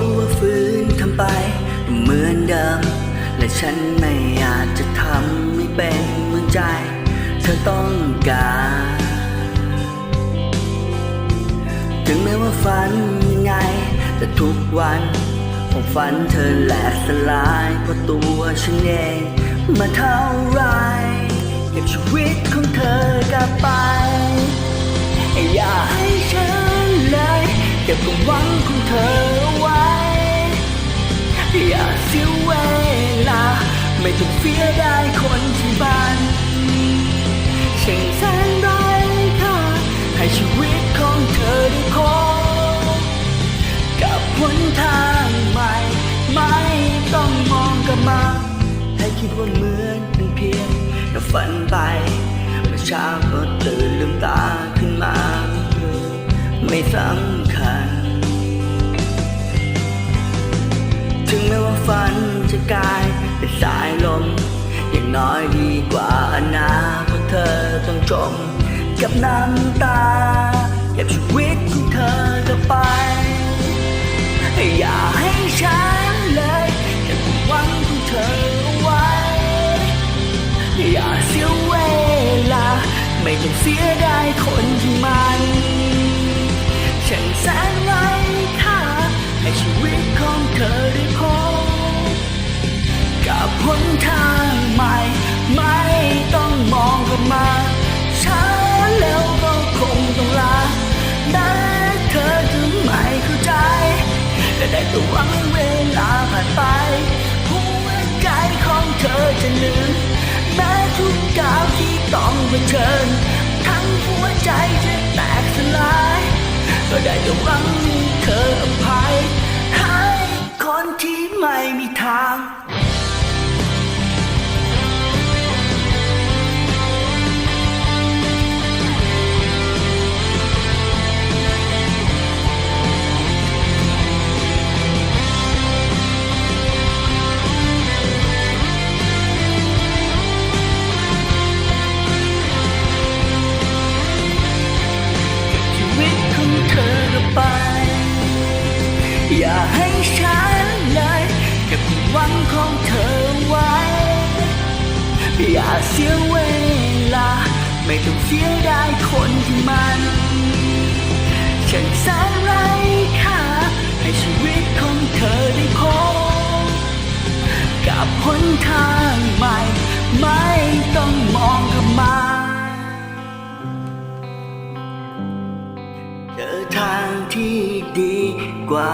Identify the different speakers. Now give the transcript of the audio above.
Speaker 1: รู้ว่าฟื้นทำไป เหมือนเดิม และฉันไม่อยากจะทำไม่เป็นเหมือนใจ เธอต้องการ ถึงแม้ว่าฝันยังไง แต่ทุกวันผงฝันเธอแหลกสลายเพราะตัวฉันเองมาเท่าไรเก็บชีวิตของเธอกลับไป อย่าให้ฉันเลยเก็บความหวังของเธอ ไม่ต้องเสียได้คนที่บ้านช่างแสนด้ค่าให้ชีวิตของเธอได้พบกับหนทางใหม่ ไม่ต้องมองกลับมาให้คิดว่าเหมือนเป็นเพียงแค่ฝันไปเมื่อเช้าก็ตื่นลืมตาขึ้นมา ไม่สำคัญ ถึงแม้ว่าฝัน จะกลายเป็นสายลม อย่างน้อยดีกว่าอนาคตเธอต้องจม กับน้ำตาเก็บชีวิตของเธอต่อไป อย่าให้ฉันเลยเก็บความหวังของเธอไว้ อย่าเสียเวลา ไม่ต้องเสียดายคนที่มัน ได้แต่หวังเวลาผ่านไป หัวใจของเธอจะลืมแม้ทุกก้าวที่ต้องเผชิญ ทั้งหัวใจจะแตกสลาย ก็ได้แต่หวังมีเธออภัยให้คนที่ไม่มี อย่าให้ฉันเลยเก็บความหวังของเธอไว้ อย่าเสียเวลา ไม่ต้องเสียดายคนที่มันช่างแสนไร้ค่าให้ชีวิตของเธอได้พบกับหนทางใหม่ ไม่ต้องมองกลับมาเจอทางที่ดี กว่า